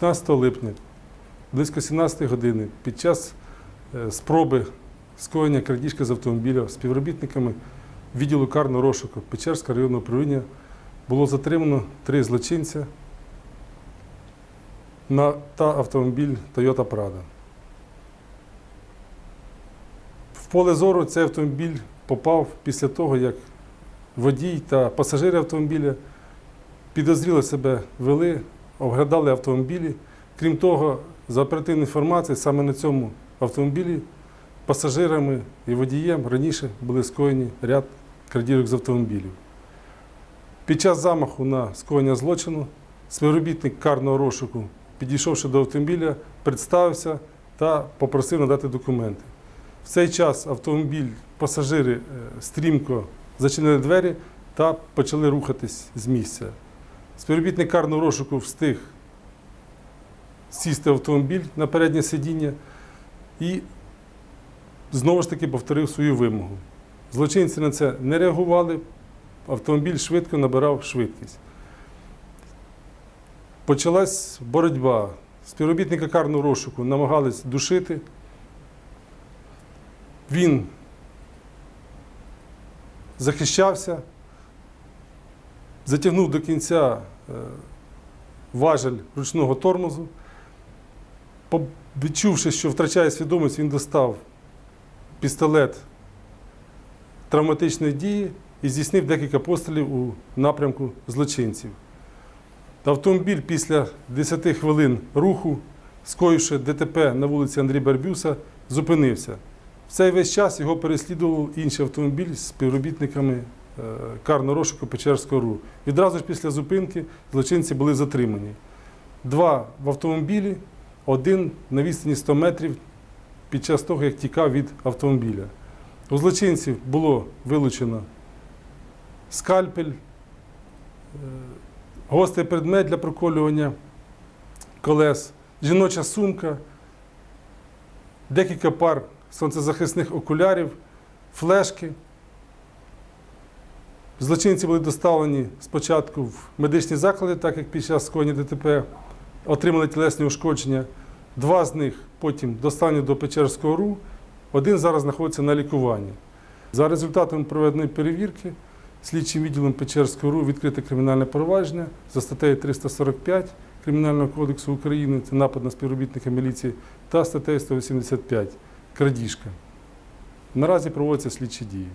16 липня, близько 17 години, під час е, спроби скоєння крадіжки з автомобіля співробітниками відділу карного розшуку Печерського районного управління було затримано три злочинця на та автомобіль Toyota Prado. В поле зору цей автомобіль попав після того, як водій та пасажири автомобіля підозріло себе вели, оглядали автомобілі. Крім того, за оперативною інформацією, саме на цьому автомобілі пасажирами і водієм раніше були скоєні ряд крадіжок з автомобілів. Під час замаху на скоєння злочину співробітник карного розшуку, підійшовши до автомобіля, представився та попросив надати документи. В цей час автомобіль, пасажири е, стрімко зачинили двері та почали рухатись з місця. Співробітник карного розшуку встиг сісти в автомобіль на переднє сидіння і знову ж таки повторив свою вимогу. Злочинці на це не реагували, автомобіль швидко набирав швидкість. Почалась боротьба. Співробітника карного розшуку намагались душити. Він захищався, затягнув до кінця е, важель ручного тормозу. Відчувши, що втрачає свідомість, він достав пістолет травматичної дії і здійснив декілька пострілів у напрямку злочинців. Автомобіль після 10 хвилин руху, скоївши ДТП на вулиці Андрія Барбюса, зупинився. В цей весь час його переслідував інший автомобіль з співробітниками карного розшуку Печерського РУ. Відразу ж після зупинки злочинці були затримані. Два в автомобілі, один на відстані 100 метрів під час того, як тікав від автомобіля. У злочинців було вилучено скальпель, е, гострий предмет для проколювання колес, жіноча сумка, декілька пар сонцезахисних окулярів, флешки. Злочинці були доставлені спочатку в медичні заклади, так як під час скоєння ДТП отримали тілесні ушкодження. Два з них потім доставлені до Печерського РУ, один зараз знаходиться на лікуванні. За результатами проведеної перевірки слідчим відділом Печерського РУ відкрите кримінальне провадження за статтею 345 Кримінального кодексу України, це напад на співробітника міліції, та статтею 185 крадіжка. Наразі проводяться слідчі дії.